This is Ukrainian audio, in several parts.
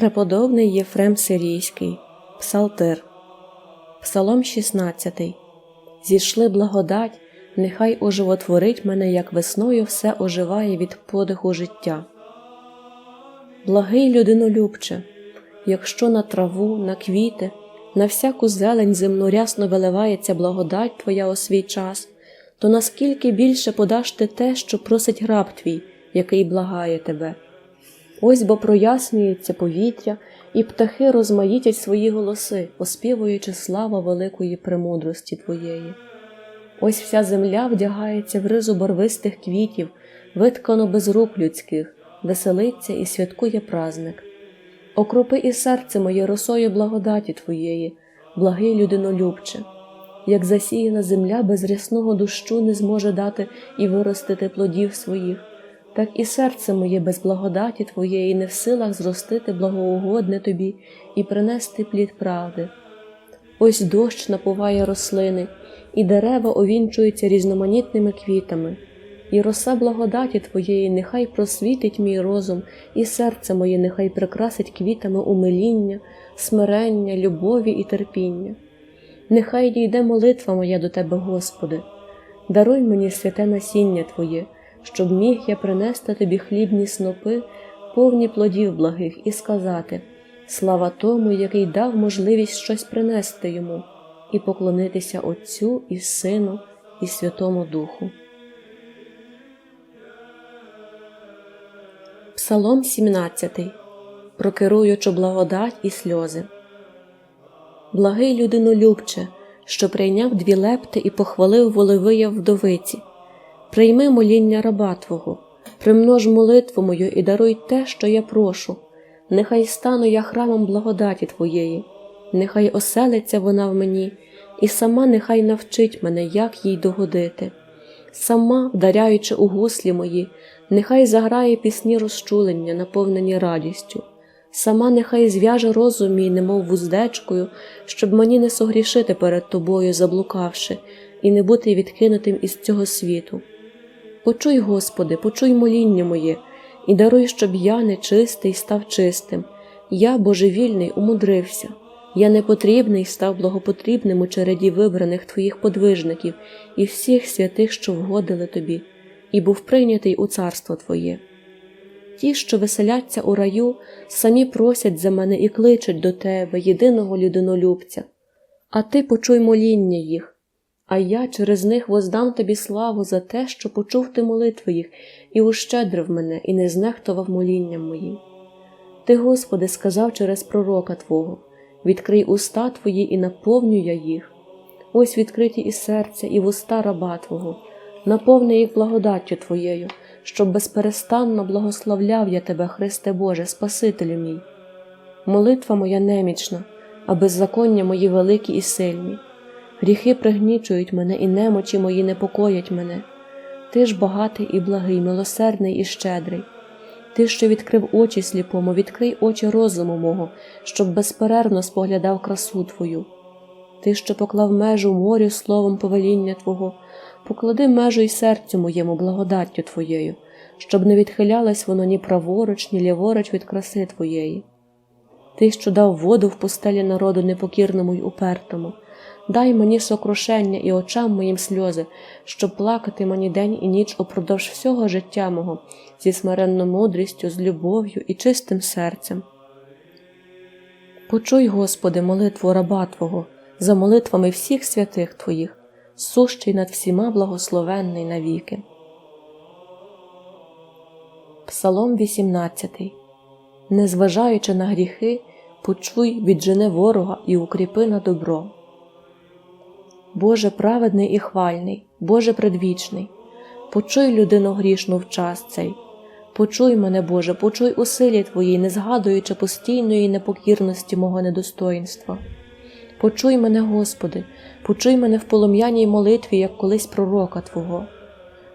Преподобний Єфрем Сирійський, Псалтир, Псалом 16. Зійшли благодать, нехай оживотворить мене, як весною все оживає від подиху життя. Благий людинолюбче, якщо на траву, на квіти, на всяку зелень земну рясно виливається благодать Твоя у свій час, то наскільки більше подаш ти те, що просить граб твій, який благає тебе. Ось бо прояснюється повітря, і птахи розмаїтять свої голоси, оспівуючи слава великої премудрості Твоєї. Ось вся земля вдягається в ризу барвистих квітів, виткано без рук людських, веселиться і святкує празник. Окропи і серце моє росою благодаті Твоєї, благий людинолюбче, як засіяна земля без рясного дощу не зможе дати і виростити плодів своїх так і серце моє без благодаті Твоєї не в силах зростити благоугодне тобі і принести плід правди. Ось дощ напуває рослини, і дерева овінчуються різноманітними квітами, і роса благодаті Твоєї нехай просвітить мій розум, і серце моє нехай прикрасить квітами умиління, смирення, любові і терпіння. Нехай дійде молитва моя до Тебе, Господи, даруй мені святе насіння Твоє щоб міг я принести тобі хлібні снопи, повні плодів благих, і сказати слава тому, який дав можливість щось принести йому, і поклонитися Отцю і Сину, і Святому Духу. Псалом 17. Прокеруючи благодать і сльози. Благий людинолюбче, що прийняв дві лепти і похвалив Волевия вдовиці прийми моління раба Твого, примнож молитву мою і даруй те, що я прошу, нехай стану я храмом благодаті Твоєї, нехай оселиться вона в мені, і сама нехай навчить мене, як їй догодити. Сама, вдаряючи у гуслі мої, нехай заграє пісні розчулення, наповнені радістю, сама нехай зв'яже розум мій, немов вуздечкою, щоб мені не согрішити перед тобою, заблукавши, і не бути відкинутим із цього світу. Почуй, Господи, почуй моління моє, і даруй, щоб я нечистий став чистим, я божевільний умудрився, я непотрібний став благопотрібним у череді вибраних Твоїх подвижників і всіх святих, що вгодили тобі, і був прийнятий у царство Твоє. Ті, що веселяться у раю, самі просять за мене і кличуть до Тебе, єдиного людинолюбця, а Ти почуй моління їх а я через них воздам тобі славу за те, що почув ти молитви їх, і ущедрив мене, і не знехтував молінням моїм. Ти, Господи, сказав через пророка Твого відкрий уста Твої і наповню я їх. Ось відкриті і серця, і вуста раба Твого, наповни їх благодаттю Твоєю, щоб безперестанно благословляв я Тебе, Христе Боже, Спасителю мій. Молитва моя немічна, а беззаконня мої великі і сильні. Гріхи пригнічують мене, і немочі мої непокоять мене. Ти ж багатий і благий, милосердний і щедрий. Ти, що відкрив очі сліпому, відкрий очі розуму мого, щоб безперервно споглядав красу Твою. Ти, що поклав межу морю словом повеління Твого, поклади межу й серцю моєму благодаттю Твоєю, щоб не відхилялось воно ні праворуч, ні ліворуч від краси Твоєї. Ти, що дав воду в пустелі народу непокірному й упертому дай мені сокрушення і очам моїм сльози, щоб плакати мені день і ніч упродовж всього життя мого зі смиренною мудрістю, з любов'ю і чистим серцем. Почуй, Господи, молитву раба Твого, за молитвами всіх святих Твоїх, сущий над всіма благословенний навіки. Псалом 18 Незважаючи на гріхи, почуй, віджени ворога і укріпи на добро. Боже праведний і хвальний, Боже предвічний, почуй людину грішну в час цей, почуй мене, Боже, почуй у силі Твоїй, не згадуючи постійної непокірності мого недостоїнства. Почуй мене, Господи, почуй мене в полум'яній молитві, як колись пророка Твого.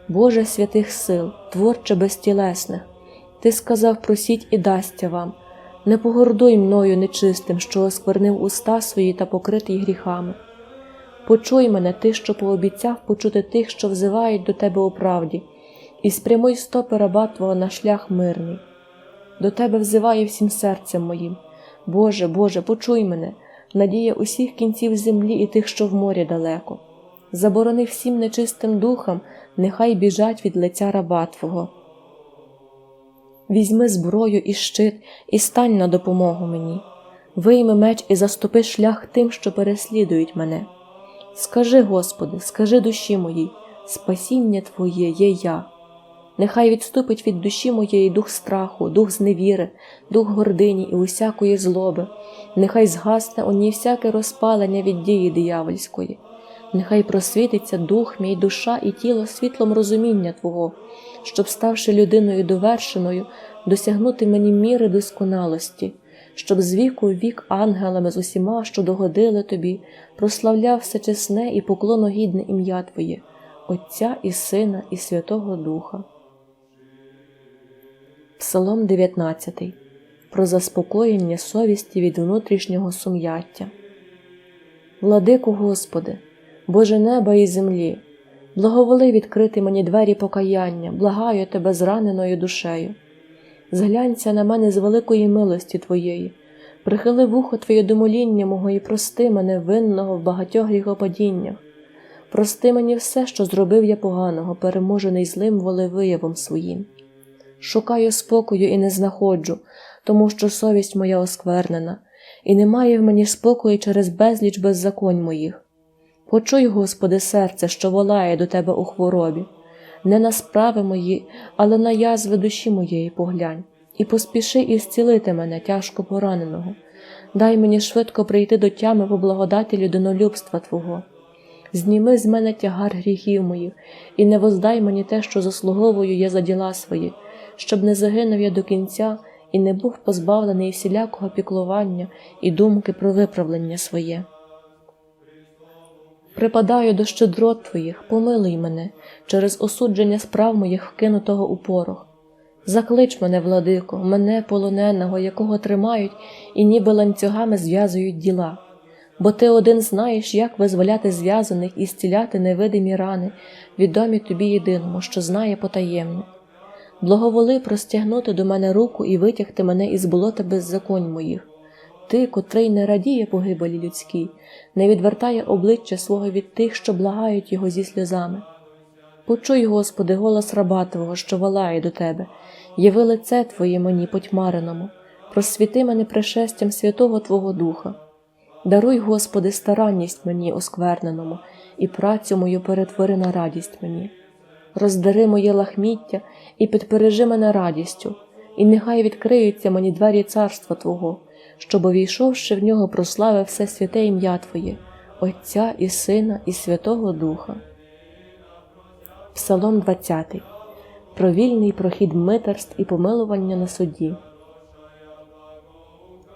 Боже святих сил, творче безтілесних, Ти сказав, просіть і дасться вам, не погордуй мною нечистим, що осквернив уста свої та покритий гріхами. Почуй мене, ти, що пообіцяв почути тих, що взивають до тебе у правді, і спрямуй стопи раба Твого на шлях мирний. до Тебе взиваю всім серцем моїм. Боже, Боже, почуй мене, надія усіх кінців землі і тих, що в морі далеко. Заборони всім нечистим духам, нехай біжать від лиця раба Твого. Візьми зброю і щит, і стань на допомогу мені. Вийми меч і заступи шлях тим, що переслідують мене. Скажи, Господи, скажи душі моїй, спасіння Твоє є я. Нехай відступить від душі моєї дух страху, дух зневіри, дух гордині і усякої злоби, нехай згасне у ній всяке розпалення від дії диявольської, нехай просвітиться дух мій, душа і тіло світлом розуміння Твого, щоб, ставши людиною довершеною, досягнути мені міри досконалості, щоб з віку вік ангелами з усіма, що догодили тобі, прославляв все чесне і поклоногідне ім'я Твоє, Отця і Сина, і Святого Духа. Псалом 19 Про заспокоєння совісті від внутрішнього сум'яття. Владику Господи, Боже неба і землі, благоволи відкрити мені двері покаяння, благаю Тебе зраненою душею. Зглянься на мене з великої милості Твоєї, прихили вухо Твоє до моління мого і прости мене винного в багатьох гріхопадіннях. Прости мені все, що зробив я поганого, переможений злим волевиявом своїм. Шукаю спокою і не знаходжу, тому що совість моя осквернена, і немає в мені спокою через безліч беззаконь моїх. Почуй, Господи, серце, що волає до Тебе у хворобі, не на справи мої, але на язви душі моєї поглянь, і поспіши і зцілити мене тяжко пораненого. Дай мені швидко прийти до тями по благодаті людинолюбства Твого. Зніми з мене тягар гріхів моїх, і не воздай мені те, що заслуговую я за діла свої, щоб не загинув я до кінця і не був позбавлений всілякого піклування і думки про виправлення своє. Припадаю до щедрот Твоїх, помилуй мене через осудження справ моїх вкинутого у порох. Заклич мене, владико, мене полоненого, якого тримають і ніби ланцюгами зв'язують діла, бо ти один знаєш, як визволяти зв'язаних і зціляти невидимі рани, відомі тобі єдиному, що знає потаємне. Благоволи простягнути до мене руку і витягти мене із болота беззаконь моїх. Ти, котрий не радіє погибелі людській, не відвертає обличчя свого від тих, що благають його зі сльозами. Почуй, Господи, голос раба Твого, що волає до Тебе, яви лице Твоє мені потьмареному, просвіти мене пришестям Святого Твого Духа. Даруй, Господи, старанність мені оскверненому, і працю мою перетвори на радість мені. Роздари моє лахміття і підпережи мене радістю, і нехай відкриються мені двері царства Твого, щоб, увійшовши в нього, прославив все святе ім'я Твоє, Отця і Сина, і Святого Духа. Псалом 20. Про вільний прохід митарств і помилування на суді.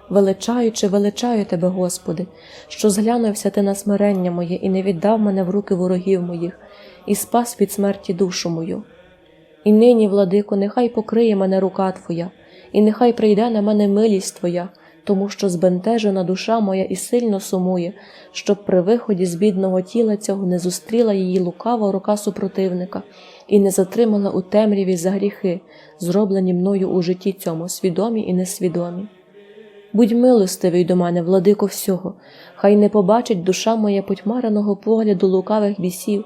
Величаючи, величаю тебе, Господи, що зглянувся ти на смирення моє і не віддав мене в руки ворогів моїх, і спас від смерті душу мою. І нині, владико, нехай покриє мене рука Твоя, і нехай прийде на мене милість Твоя, тому що збентежена душа моя і сильно сумує, щоб при виході з бідного тіла цього не зустріла її лукава рука супротивника і не затримала у темряві за гріхи, зроблені мною у житті цьому, свідомі і несвідомі. Будь милостивий до мене, владико всього, хай не побачить душа моя потьмареного погляду лукавих бісів,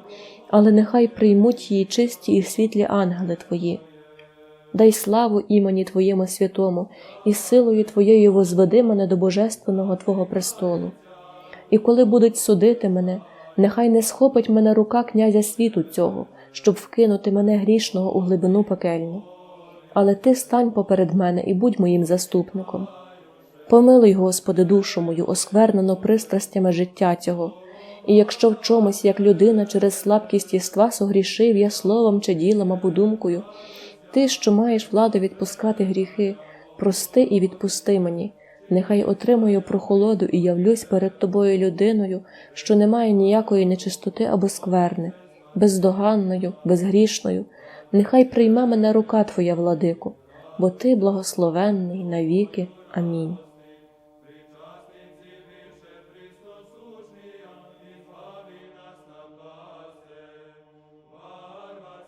але нехай приймуть її чисті і світлі ангели Твої. Дай славу імені Твоєму святому, і силою Твоєю возведи мене до божественного Твого престолу. І коли будуть судити мене, нехай не схопить мене рука князя світу цього, щоб вкинути мене грішного у глибину пекельну. Але ти стань поперед мене і будь моїм заступником. Помилуй, Господи, душу мою, осквернено пристрастями життя цього, і якщо в чомусь, як людина, через слабкість єства согрішив я словом чи ділом або думкою, ти, що маєш владу відпускати гріхи, прости і відпусти мені, нехай отримаю прохолоду і явлюсь перед тобою людиною, що не має ніякої нечистоти або скверни, бездоганною, безгрішною, нехай прийме мене рука Твоя, владику, бо Ти благословенний навіки. Амінь.